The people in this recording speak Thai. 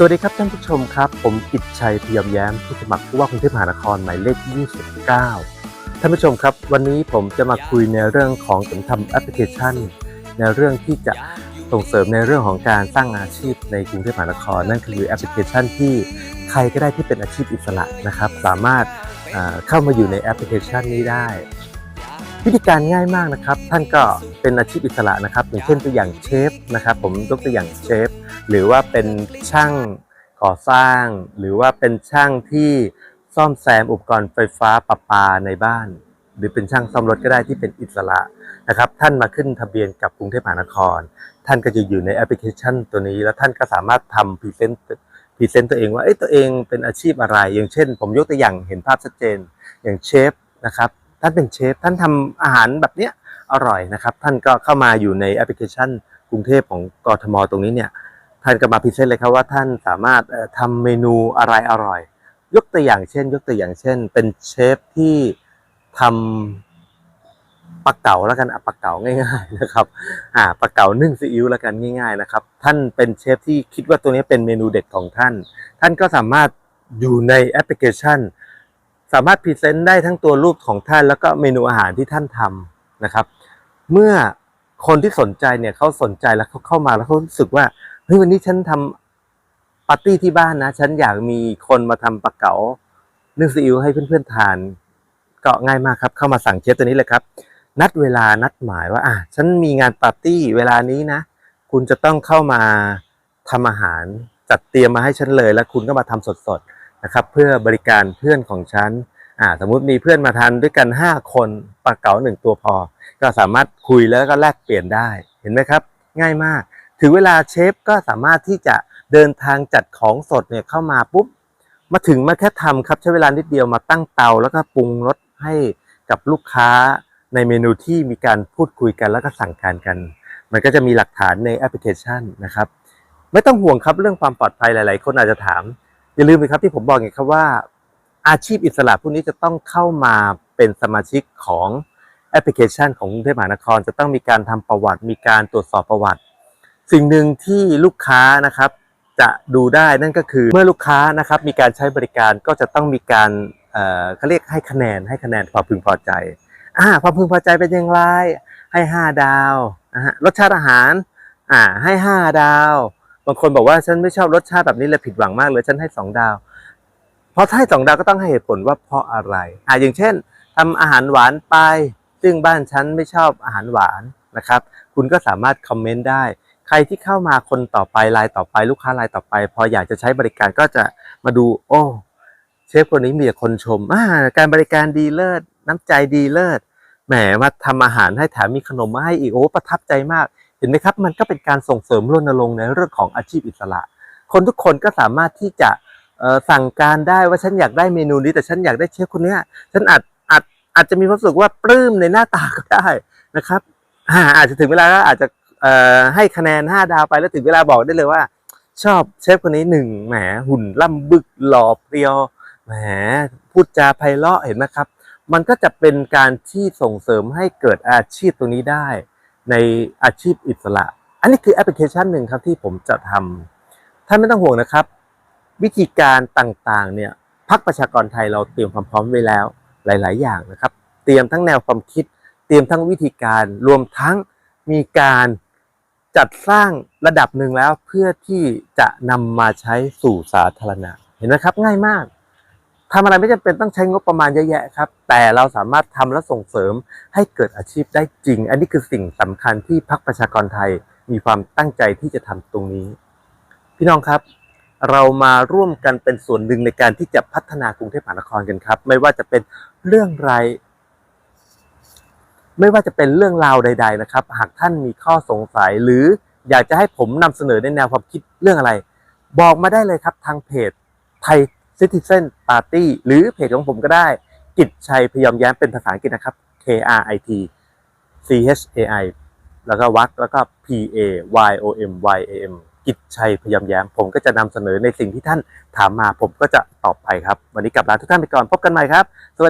สวัสดีครับท่านผู้ชมครับ ผมกิตชัยพยอมแย้มผู้สมัครผู้ว่ากรุงเทพมหานครหมายเลข 29 ท่านผู้ชมครับ วันนี้ผมจะมาคุยในเรื่องของการทำแอปพลิเคชัน ในเรื่องที่จะส่งเสริมในเรื่องของการสร้างอาชีพในกรุงเทพมหานคร นั่นคือแอปพลิเคชันที่ใครก็ได้ที่เป็นอาชีพอิสระนะครับ สามารถเอ่อเข้ามาอยู่ในแอปพลิเคชันนี้ได้ วิธีการง่ายมากนะครับ ท่านก็เป็นอาชีพอิสระนะครับ อย่างเช่นตัวอย่างเชฟนะครับ ผมยกตัวอย่างเชฟหรือว่าเป็นช่างก่อสร้าง หรือว่าเป็นช่างที่ซ่อมแซมอุปกรณ์ไฟฟ้าประปาในบ้าน หรือเป็นช่างซ่อมรถก็ได้ที่เป็นอิสระนะครับ ท่านมาขึ้นทะเบียนกับกรุงเทพมหานคร ท่านก็จะอยู่ในแอปพลิเคชันตัวนี้ แล้วท่านก็สามารถทำพรีเซนต์พรีเซนต์ตัวเองว่าเอ้ตัวเองเป็นอาชีพอะไร อย่างเช่น ผมยกตัวอย่างเห็นภาพชัดเจนอย่างเชฟนะครับ ท่านเป็นเชฟท่านทำอาหารแบบเนี้ยอร่อยนะครับ ท่านก็เข้ามาอยู่ในแอปพลิเคชัน กรุงเทพของกทมตรงนี้เนี่ยท่านก็มาพรีเซนต์เลยครับว่าท่านสามารถเอ่อทำเมนูอะไรอร่อย ยกตัวอย่างเช่น ยกตัวอย่างเช่น เป็นเชฟที่ทำปลาเก๋าแล้วกันปลาเก๋าง่าย ๆนะครับอ่าปลาเก๋านึ่งซีอิ๊วแล้วกันง่าย ๆนะครับ ท่านเป็นเชฟที่คิดว่าตัวนี้เป็นเมนูเด็ดของท่าน ท่านก็สามารถอยู่ในแอปพลิเคชัน สามารถพรีเซนต์ได้ทั้งตัวรูปของท่านแล้วก็เมนูอาหารที่ท่านทำนะครับ เมื่อคนที่สนใจเนี่ยเขาสนใจแล้วเขาเข้ามาแล้วเขารู้สึกว่าเฮ้ยวันนี้ฉันทำปาร์ตี้ที่บ้านนะ ฉันอยากมีคนมาทำปลาเก๋านึ่งซีอิ๊วให้เพื่อนๆทาน ก็ง่ายมากครับ เข้ามาสั่งเชฟตัวนี้เลยครับ นัดเวลานัดหมายว่าอะฉันมีงานปาร์ตี้เวลานี้นะ คุณจะต้องเข้ามาทำอาหารจัดเตรียมมาให้ฉันเลย แล้วคุณก็มาทำสดๆ นะครับเพื่อบริการเพื่อนของฉันอ่าสมมุติมีเพื่อนมาทานด้วยกัน 5 คนปลาเก๋าหนึ่งตัวพอ ก็สามารถคุยแล้วก็แลกเปลี่ยนได้เห็นไหมครับ ง่ายมาก ถึงเวลาเชฟก็สามารถที่จะเดินทางจัดของสดเนี่ยเข้ามาปุ๊บมาถึงมาแค่ทำครับใช้เวลานิดเดียวมาตั้งเตาแล้วก็ปรุงรสให้กับลูกค้าในเมนูที่มีการพูดคุยกันแล้วก็สั่งการกัน มันก็จะมีหลักฐานในแอปพลิเคชันนะครับ ไม่ต้องห่วงครับเรื่องความปลอดภัยหลาย ๆ คนอาจจะถาม อย่าลืมนะครับที่ผมบอกไงครับว่า อาชีพอิสระพวกนี้จะต้องเข้ามาเป็นสมาชิกของแอปพลิเคชันของกรุงเทพมหานคร จะต้องมีการทำประวัติ มีการตรวจสอบประวัติ สิ่งหนึ่งที่ลูกค้านะครับจะดูได้นั่นก็คือเมื่อลูกค้านะครับมีการใช้บริการก็จะต้องมีการเอ่อเขาเรียกให้คะแนนให้คะแนนความพึงพอใจอ่าความพึงพอใจเป็นอย่างไรให้ห้าดาวนะฮะรสชาติอาหารอ่าให้ห้าดาว บางคนบอกว่าฉันไม่ชอบรสชาติแบบนี้เลยผิดหวังมากเลยฉันให้สองดาว เพราะถ้าให้สองดาวก็ต้องให้เหตุผลว่าเพราะอะไรอ่าอย่างเช่นทำอาหารหวานไป ซึ่งบ้านฉันไม่ชอบอาหารหวานนะครับ คุณก็สามารถคอมเมนต์ได้ ใครที่เข้ามาคนต่อไปรายต่อไปลูกค้ารายต่อไป พออยากจะใช้บริการก็จะมาดู โอ้เชฟคนนี้มีแต่คนชมอ่าการบริการดีเลิศน้ำใจดีเลิศแหมมาทำอาหารให้แถมมีขนมมาให้อีกโอ้ประทับใจมาก เห็นไหมครับ มันก็เป็นการส่งเสริมรณรงค์ในเรื่องของอาชีพอิสระ คนทุกคนก็สามารถที่จะสั่งการได้ว่าฉันอยากได้เมนูนี้แต่ฉันอยากได้เชฟคนนี้ฉันอาจอาจอาจจะมีความรู้สึกว่าปลื้มในหน้าตาก็ได้นะครับอ่าอาจจะถึงเวลาก็อาจจะให้คะแนน 5 ดาวไปแล้วถึงเวลาบอกได้เลยว่า ชอบเชฟคนนี้หนึ่งแหมหุ่นล่ำบึกหล่อเพรียวแหมพูดจาไพเราะเห็นไหมครับ มันก็จะเป็นการที่ส่งเสริมให้เกิดอาชีพตรงนี้ได้ ในอาชีพอิสระ อันนี้คือแอปพลิเคชันหนึ่งครับที่ผมจะทำท่านไม่ต้องห่วงนะครับ วิธีการต่างๆเนี่ยพักประชากรไทยเราเตรียมความพร้อมไว้แล้วหลาย ๆ อย่างนะครับ เตรียมทั้งแนวความคิด เตรียมทั้งวิธีการรวมทั้งมีการจัดสร้างระดับหนึ่งแล้วเพื่อที่จะนำมาใช้สู่สาธารณะ เห็นไหมครับง่ายมาก ทำอะไรไม่จำเป็นต้องใช้งบประมาณเยอะแยะครับ แต่เราสามารถทำและส่งเสริมให้เกิดอาชีพได้จริง อันนี้คือสิ่งสำคัญที่พักประชากรไทยมีความตั้งใจที่จะทำตรงนี้ พี่น้องครับ เรามาร่วมกันเป็นส่วนหนึ่งในการที่จะพัฒนากรุงเทพมหานครกันครับ ไม่ว่าจะเป็นเรื่องไร ไม่ว่าจะเป็นเรื่องราวใด ๆ นะครับ หากท่านมีข้อสงสัยหรืออยากจะให้ผมนำเสนอในแนวความคิดเรื่องอะไร บอกมาได้เลยครับทางเพจไทย ซิติเซนปาร์ตี้หรือเพจของผมก็ได้ กิจชัยพยอมแย้มเป็นภาษาอังกฤษนะครับ K R I T C H A I แล้วก็วักแล้วก็ P A Y O M Y A M กิจชัยพยอมแย้ม ผมก็จะนำเสนอในสิ่งที่ท่านถามมาผมก็จะตอบไปครับ วันนี้กลับลาทุกท่านไปก่อนพบกันใหม่ครับ สวัสดี